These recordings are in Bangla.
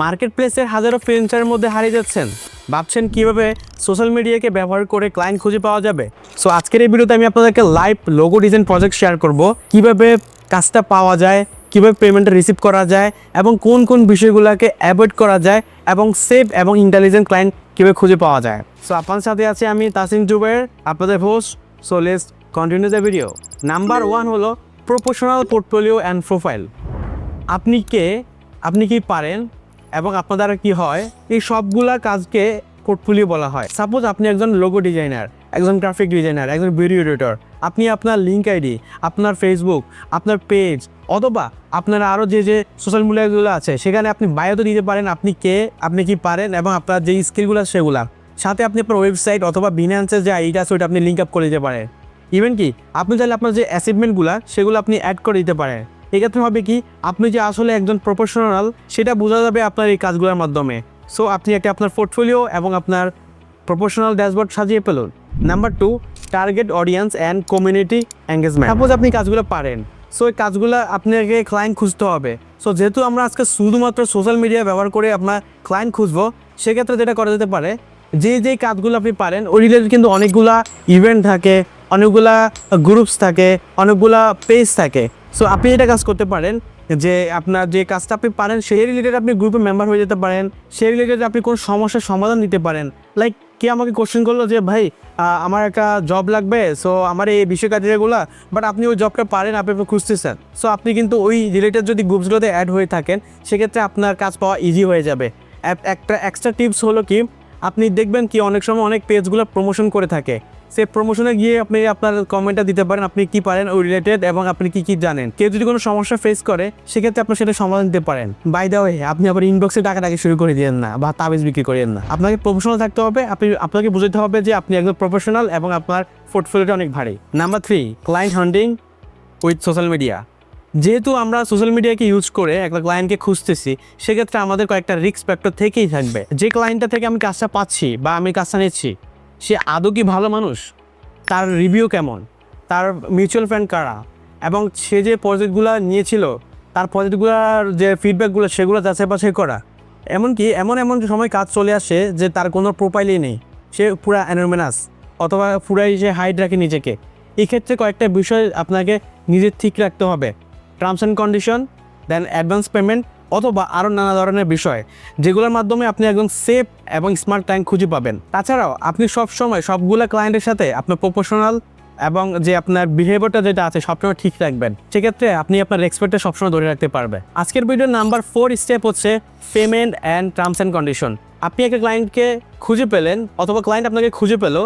মার্কেট প্লেসের হাজারো ফ্রেন্ডসের মধ্যে হারিয়ে যাচ্ছেন। ভাবছেন কীভাবে সোশ্যাল মিডিয়াকে ব্যবহার করে ক্লায়েন্ট খুঁজে পাওয়া যাবে? সো আজকের এই ভিডিওতে আমি আপনাদেরকে live logo design project share করব। কীভাবে কাজটা পাওয়া যায়, কীভাবে পেমেন্টটা রিসিভ করা যায়, এবং কোন কোন বিষয়গুলোকে অ্যাভয়েড করা যায়, এবং সেফ এবং ইন্টেলিজেন্ট ক্লায়েন্ট কীভাবে খুঁজে পাওয়া যায়। সো আপনার সাথে আছে আমি তাসিম জুবের, আপনাদের host so let's continue the video number one হলো প্রফেশনাল পোর্টফোলিও অ্যান্ড প্রোফাইল আপনি কে? আপনি কি পারেন? এবং আপনার দ্বারা কি হয়, এই সবগুলা কাজকে পোর্টফোলিও বলা হয়। সাপোজ আপনি একজন লোগো ডিজাইনার একজন গ্রাফিক ডিজাইনার একজন ভিডিও এডিটর আপনি আপনার লিঙ্ক আইডি আপনার ফেসবুক আপনার পেজ অথবা আপনার আরও যে যে সোশ্যাল মিডিয়াগুলো আছে, সেখানে আপনি বায়োতে দিতে পারেন আপনি কে, আপনি কি পারেন এবং আপনার যে স্কিলগুলো সেগুলা। সাথে আপনি আপনার ওয়েবসাইট অথবা বিনান্সের যে আইডিটা আছে, ওইটা আপনি লিঙ্ক আপ করে দিতে পারেন। ইভেন কি, আপনি চাইলে আপনার যে অ্যাচিভমেন্টগুলো সেগুলো আপনি অ্যাড করে দিতে পারেন। এক্ষেত্রে হবে কি, আপনি যে আসলে একজন প্রফেশনাল সেটা বোঝা যাবে আপনার এই কাজগুলোর মাধ্যমে। সো আপনি একটা আপনার পোর্টফোলিও এবং আপনার প্রফেশনাল ড্যাশবোর্ড সাজিয়ে পেলুন number two target audience and community engagement suppose আপনি কাজগুলো পারেন। সো এই কাজগুলো আপনাকে ক্লায়েন্ট খুঁজতে হবে। সো যেহেতু আমরা আজকে শুধুমাত্র সোশ্যাল মিডিয়া ব্যবহার করে আপনার ক্লায়েন্ট খুঁজবো, সেক্ষেত্রে যেটা করা যেতে পারে, যে যে কাজগুলো আপনি পারেন, ওই রিলেটেড কিন্তু অনেকগুলা ইভেন্ট থাকে, অনেকগুলা গ্রুপস থাকে, অনেকগুলা পেজ থাকে। সো আপনি এটা কাজ করতে পারেন যে আপনার যে কাজটা আপনি পারেন, সেই রিলেটেড আপনি গ্রুপে মেম্বার হয়ে যেতে পারেন। সেই রিলেটেড আপনি কোনো সমস্যার সমাধান দিতে পারেন। লাইক কে আমাকে কোশ্চেন করল যে, ভাই আমার একটা জব লাগবে সো আমার এই বিষয় কাজগুলো বাট আপনি ওই জবটা পারেন, আপনি আপনি খুঁজতেছেন। সো আপনি কিন্তু ওই রিলেটেড যদি গ্রুপসগুলোতে অ্যাড হয়ে থাকেন, সেক্ষেত্রে আপনার কাজ পাওয়া ইজি হয়ে যাবে। একটা এক্সট্রা টিপস হলো কি, আপনি দেখবেন কি অনেক সময় অনেক পেজগুলো প্রমোশন করে থাকে। সে প্রমোশনে গিয়ে আপনি আপনার কমেন্টটা দিতে পারেন, আপনি কি পারেন ওই রিলেটেড এবং আপনি কি কি জানেন। কেউ যদি কোনো সমস্যা ফেস করে, সেক্ষেত্রে আপনি সেটা সমাধান দিতে পারেন। বাই দা ওয়ে আপনি আবার ইনবক্সে টাকা টাকা শুরু করে দিয়েন না বা তাবিজ বিক্রি করেন না। আপনাকে প্রফেশনাল থাকতে হবে, আপনি, আপনাকে বুঝতে হবে যে আপনি একদম প্রফেশনাল এবং আপনার পোর্টফোলিওটা অনেক ভারী। Number three client hunting with social media যেহেতু আমরা সোশ্যাল মিডিয়াকে ইউজ করে একটা ক্লায়েন্টকে খুঁজতেছি, সেক্ষেত্রে আমাদের কয়েকটা রিস্ক ফ্যাক্টর থেকেই থাকবে। যে ক্লায়েন্টটা থেকে আমি কাজটা পাচ্ছি বা আমি কাজটা নিচ্ছি সে আদৌ কি ভালো মানুষ? তার রিভিউ কেমন? তার মিউচুয়াল ফান্ড কারা? এবং সে যে প্রজেক্টগুলো নিয়েছিল, তার প্রজেক্টগুলোর যে ফিডব্যাকগুলো সেগুলো যাচাই বাছাই করা। এমনকি এমন এমন সময় কাজ চলে আসে যে তার কোনো প্রোফাইলই নেই। সে পুরা অ্যানোমেনাস অথবা পুরাই সে হাইড রাখে নিজেকে। এক্ষেত্রে কয়েকটা বিষয় আপনাকে নিজের ঠিক রাখতে হবে। Terms and condition then advance payment অথবা আরও নানা ধরনের বিষয়, যেগুলোর মাধ্যমে আপনি একদম সেফ এবং স্মার্ট ক্লায়েন্ট খুঁজে পাবেন। তাছাড়াও আপনি সব সময় সবগুলো ক্লায়েন্টের সাথে আপনার প্রফেশনাল এবং যে আপনার বিহেভিয়ারটা যেটা আছে সবসময় ঠিক রাখবেন। সেক্ষেত্রে আপনি আপনার এক্সপার্টটা সবসময় ধরে রাখতে পারবেন। আজকের ভিডিওর নাম্বার ফোর স্টেপ হচ্ছে payment and terms and condition আপনি একটা ক্লায়েন্টকে খুঁজে পেলেন অথবা ক্লায়েন্ট আপনাকে খুঁজে পেল,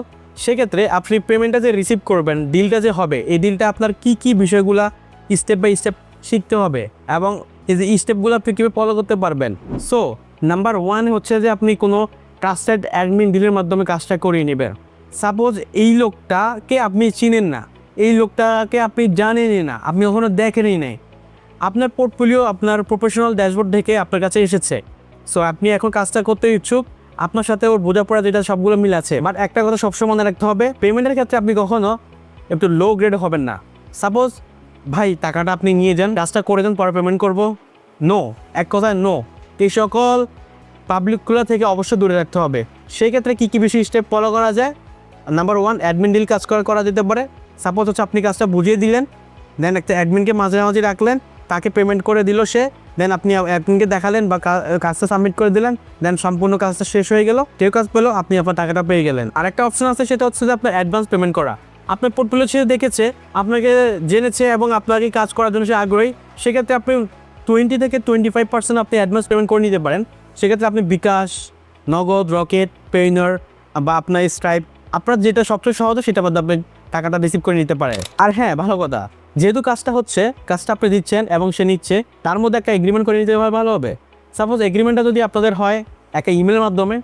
সেক্ষেত্রে আপনি পেমেন্টটা যে রিসিভ করবেন ডিলটা যে হবে, এই ডিলটা আপনার কি কি বিষয়গুলা স্টেপ বাই স্টেপ শিখতে হবে এবং এই যে স্টেপগুলো আপনি কীভাবে ফলো করতে পারবেন? সো নাম্বার ওয়ান হচ্ছে যে আপনি কোনো ট্রাস্টেড অ্যাডমিন ডিলের মাধ্যমে কাজটা করিয়ে নেবেন। সাপোজ এই লোকটাকে আপনি চিনেন না। এই লোকটাকে আপনি জানেনই না। আপনি কখনো দেখেনই নাই। আপনার পোর্টফোলিও আপনার প্রফেশনাল ড্যাশবোর্ড থেকে আপনার কাছে এসেছে। সো আপনি এখন কাজটা করতে ইচ্ছুক। আপনার সাথে ওর বোঝাপড়া যেটা সবগুলো মিল আছে। বাট একটা কথা সবসময় মনে রাখতে হবে পেমেন্টের ক্ষেত্রে আপনি কখনো একটু লো গ্রেড হবেন না। সাপোজ ভাই, টাকাটা আপনি নিয়ে যান, কাজটা করে দেন, পরে পেমেন্ট করব। নো এক কথায় নো এই সকল পাবলিকগুলো থেকে অবশ্যই দূরে রাখতে হবে। সেই ক্ষেত্রে কী কী বিষয় স্টেপ ফলো করা যায়? নাম্বার ওয়ান অ্যাডমিন ডিল কাজ করা যেতে পারে। সাপোজ হচ্ছে আপনি কাজটা বুঝিয়ে দিলেন দেন একটা অ্যাডমিনকে মাঝামাঝি রাখলেন, তাকে পেমেন্ট করে দিল সে দেন আপনি অ্যাডমিনকে দেখালেন বা কাজটা সাবমিট করে দিলেন দেন সম্পূর্ণ কাজটা শেষ হয়ে গেল। কেউ কাজ পেল, আপনি আপনার টাকাটা পেয়ে গেলেন। আরেকটা অপশন আছে, সেটা হচ্ছে যে আপনার অ্যাডভান্স পেমেন্ট করা। আপনার পোর্টফোলিও সে দেখেছে, আপনাকে জেনেছে এবং আপনাকে কাজ করার জন্য সে আগ্রহী, সেক্ষেত্রে আপনি টোয়েন্টি থেকে টোয়েন্টি ফাইভ পার্সেন্ট আপনি অ্যাডভান্স পেমেন্ট করে নিতে পারেন। সেক্ষেত্রে আপনি বিকাশ, নগদ, রকেট পেইনার বা আপনার স্ট্রাইপ আপনার যেটা সবচেয়ে সহজ সেটা মধ্যে আপনি টাকাটা রিসিভ করে নিতে পারে আর হ্যাঁ ভালো কথা, যেহেতু কাজটা হচ্ছে, কাজটা আপনি দিচ্ছেন এবং সে নিচ্ছে, তার মধ্যে একটা এগ্রিমেন্ট করে নিতে ভালো হবে। সাপোজ এগ্রিমেন্টটা যদি আপনাদের হয় একটা ইমেলের মাধ্যমে,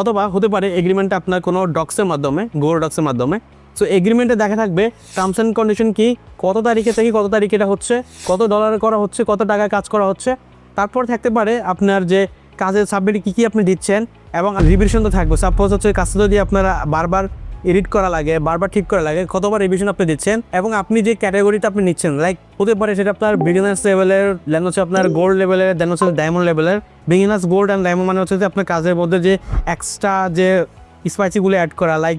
অথবা হতে পারে এগ্রিমেন্টটা আপনার কোনো ডক্সের মাধ্যমে গোর ডক্সের মাধ্যমে সো এগ্রিমেন্টে দেখা থাকবে টার্মস অ্যান্ড কন্ডিশন কি, কত তারিখে থেকে কত তারিখে এটা হচ্ছে, কত ডলারে করা হচ্ছে, কত টাকায় কাজ করা হচ্ছে। তারপর থাকতে পারে আপনার যে কাজের সাবমিট কী কী আপনি দিচ্ছেন এবং রিভিশন তো থাকবে। সাপোজ হচ্ছে কাজটা যদি আপনারা বারবার এডিট করা লাগে, বারবার ঠিক করা লাগে, কতবার রিভিশন আপনি দিচ্ছেন এবং আপনি যে ক্যাটাগরিটা আপনি নিচ্ছেন লাইক হতে পারে সেটা আপনার বিগিনার্স লেভেলের দেন হচ্ছে আপনার গোল্ড লেভেলের দেন হচ্ছে ডায়মন্ড লেভেলের বিগিনার্স গোল্ড অ্যান্ড ডায়মন্ড মানে হচ্ছে যে আপনার কাজের মধ্যে যে এক্সট্রা যে স্পাইসিগুলো অ্যাড করা লাইক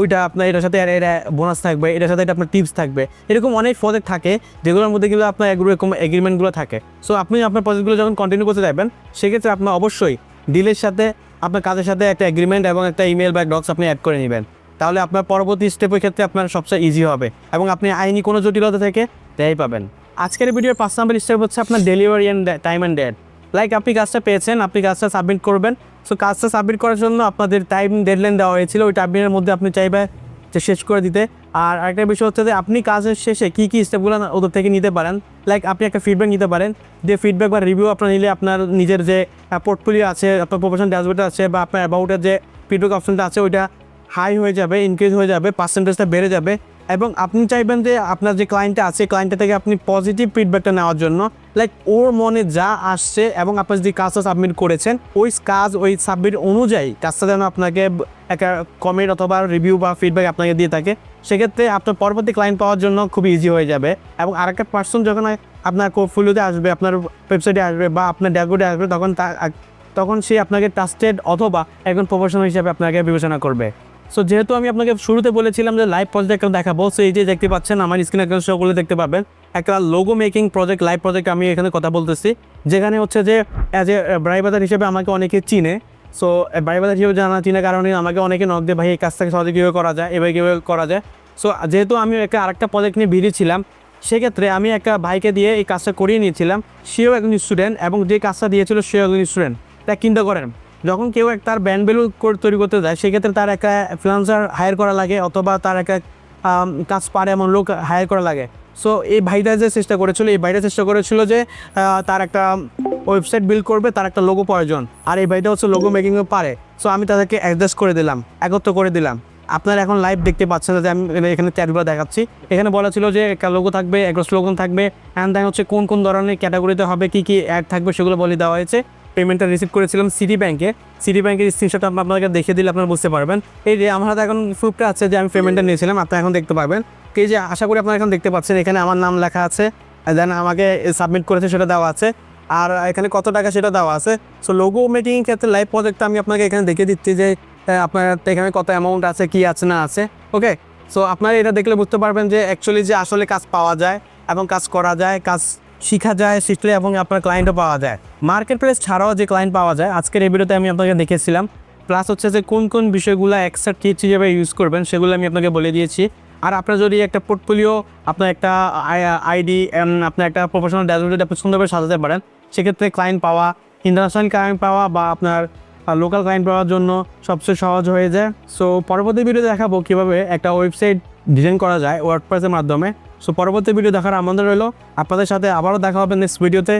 ওইটা আপনার এটার সাথে এটা বোনাস থাকবে, এটার সাথে এটা আপনার টিপস থাকবে। এরকম অনেক প্রজেক্ট থাকে, যেগুলোর মধ্যে কিন্তু আপনার এরকম এগ্রিমেন্টগুলো থাকে। সো আপনি আপনার প্রজেক্টগুলো যখন কন্টিনিউ করতে যাবেন, সেক্ষেত্রে আপনার অবশ্যই ডিলের সাথে, আপনার কাজের সাথে একটা এগ্রিমেন্ট এবং একটা ইমেল বা ডক্স আপনি অ্যাড করে নেবেন। তাহলে আপনার পরবর্তী স্টেপের ক্ষেত্রে আপনার সবচেয়ে ইজি হবে এবং আপনি আইনি কোনো জটিলতা থেকে দেয় পাবেন। আজকের ভিডিওর পাঁচ নাম্বার স্টেপ হচ্ছে আপনার delivery and time and date like আপনি কাজটা পেয়েছেন, আপনি কাজটা সাবমিট করবেন সো কাজটা সাবমিট করার জন্য আপনাদের টাইম ডেডলাইন দেওয়া হয়েছিল। ওই টাইমের মধ্যে আপনি চাইবে যে শেষ করে দিতে। আর আরেকটা বিষয় হচ্ছে যে, আপনি কাজের শেষে কী কী স্টেপগুলো ওদের থেকে নিতে পারেন। লাইক আপনি একটা ফিডব্যাক নিতে পারেন। যে ফিডব্যাক বা রিভিউ আপনার নিলে আপনার নিজের যে পোর্টফোলিও আছে, আপনার প্রফেশন ড্যাশবোর্ড আছে বা আপনার অ্যাবাউটের যে ফিডব্যাক অপশনটা আছে, ওইটা হাই হয়ে যাবে ইনক্রিজ হয়ে যাবে পার্সেন্টেজটা বেড়ে যাবে। এবং আপনি চাইবেন যে আপনার যে ক্লায়েন্টটা আছে ক্লায়েন্টটা থেকে আপনি পজিটিভ ফিডব্যাকটা নেওয়ার জন্য লাইক ওর মনে যা আসছে এবং আপনি যদি কাজটা সাবমিট করেছেন, ওই কাজ, ওই সাবমিট অনুযায়ী কাজটা যেন আপনাকে একটা কমেন্ট অথবা রিভিউ বা ফিডব্যাক আপনাকে দিয়ে থাকে, সেক্ষেত্রে আপনার পরবর্তী ক্লায়েন্ট পাওয়ার জন্য খুব ইজি হয়ে যাবে এবং আরেকটা পার্সন যখন আপনার পোর্টফোলিওতে আসবে, আপনার ওয়েবসাইটে আসবে বা আপনার ড্যাশবোর্ডে আসবে, তখন তখন সে আপনাকে ট্রাস্টেড অথবা একজন প্রফেশনাল হিসাবে আপনাকে বিবেচনা করবে। সো যেহেতু আমি আপনাকে শুরুতে বলেছিলাম যে লাইভ প্রজেক্ট দেখাবো সো এই যে দেখতে পাচ্ছেন, আমার স্ক্রিন একটা শোগুলো দেখতে পাবেন। একটা logo making project live project আমি এখানে কথা বলতেছি। যেখানে হচ্ছে যে অ্যাজ এ ব্রাইবাদার হিসেবে আমাকে অনেকে চিনে। সো ব্রাইবাদার হিসেবে জানা চিনে কারণে আমাকে অনেকে নক দিয়ে, ভাই, এই কাজটাকে সহজে কীভাবে করা যায়? এভাবে কীভাবে করা যায়? সো যেহেতু আমি একটা, আরেকটা প্রজেক্ট নিয়ে বেরিয়েছিলাম সেক্ষেত্রে আমি একটা ভাইকে দিয়ে এই কাজটা করিয়ে নিয়েছিলাম। সেও একজন স্টুডেন্ট এবং যে কাজটা দিয়েছিল, সেও একজন স্টুডেন্ট তা চিন্তা করেন যখন কেউ এক তার ব্যান্ড ভ্যালু তৈরি করতে যায়, সেক্ষেত্রে তার একটা ফ্রিলান্সার হায়ার করা লাগে অথবা তার একটা কাজ পারে এমন লোক হায়ার করা লাগে। সো এই ভাইটা যে চেষ্টা করেছিল, এই ভাইটা চেষ্টা করেছিল যে তার একটা ওয়েবসাইট বিল্ড করবে, তার একটা লোগো প্রয়োজন আর এই ভাইটা হচ্ছে লোগো মেকিংও পারে। সো আমি তাদেরকে অ্যাডজাস্ট করে দিলাম, একত্র করে দিলাম। আপনারা এখন লাইভ দেখতে পাচ্ছেন যে আমি এখানে চ্যাটগুলো দেখাচ্ছি। এখানে বলা ছিল যে একটা লোগো থাকবে, একটা স্লোগান থাকবে অ্যান্ড দেন হচ্ছে কোন কোন ধরনের ক্যাটাগরিতে হবে, কী কী অ্যাড থাকবে সেগুলো বলে দেওয়া হয়েছে। পেমেন্টটা রিসিভ করেছিলাম সিটি ব্যাংকে সিটি ব্যাংকের স্ক্রিনশট আপনাকে দেখিয়ে দিলে আপনারা বুঝতে পারবেন। এই যে আমার হাতে এখন প্রুফটা আছে যে আমি পেমেন্টটা নিয়েছিলাম আপনারা এখন দেখতে পাবেন এই যে আশা করি আপনারা এখন দেখতে পাচ্ছেন এখানে আমার নাম লেখা আছে। দেন আমাকে সাবমিট করেছে সেটা দেওয়া আছে। আর এখানে কত টাকা সেটা দেওয়া আছে। সো লোগো মেকিং ক্ষেত্রে লাইভ প্রজেক্টটা আমি আপনাকে এখানে দেখিয়ে দিচ্ছি যে আপনার এখানে কত অ্যামাউন্ট আছে কি আছে না আছে। ওকে সো আপনারা এটা দেখলে বুঝতে পারবেন যে অ্যাকচুয়ালি যে আসলে কাজ পাওয়া যায় এবং কাজ করা যায় কাজ শেখা যায় শিখলে এবং আপনার ক্লায়েন্টও পাওয়া যায়। মার্কেট প্লেস ছাড়াও যে ক্লায়েন্ট পাওয়া যায়, আজকের এই ভিডিওতে আমি আপনাকে দেখেছিলাম। প্লাস হচ্ছে যে কোন কোন বিষয়গুলো এক্সট্রা টিপস হিসেবে ইউজ করবেন, সেগুলো আমি আপনাকে বলে দিয়েছি। আর আপনার যদি একটা পোর্টফোলিও আপনার একটা আইডি আপনার একটা প্রফেশনাল ড্যাশবোর্ড আপনি সুন্দরভাবে সাজাতে পারেন, সেক্ষেত্রে ক্লায়েন্ট পাওয়া ইন্টারন্যাশনাল ক্লায়েন্ট পাওয়া বা আপনার লোকাল ক্লায়েন্ট পাওয়ার জন্য সবচেয়ে সহজ হয়ে যায়। সো পরবর্তী ভিডিও দেখাবো কীভাবে একটা ওয়েবসাইট ডিজাইন করা যায় ওয়ার্ডপ্রেসের মাধ্যমে। সো পরবর্তী ভিডিও দেখার আমন্ত্রণ রইল। আপনাদের সাথে আবারও দেখা হবে নেক্সট ভিডিওতে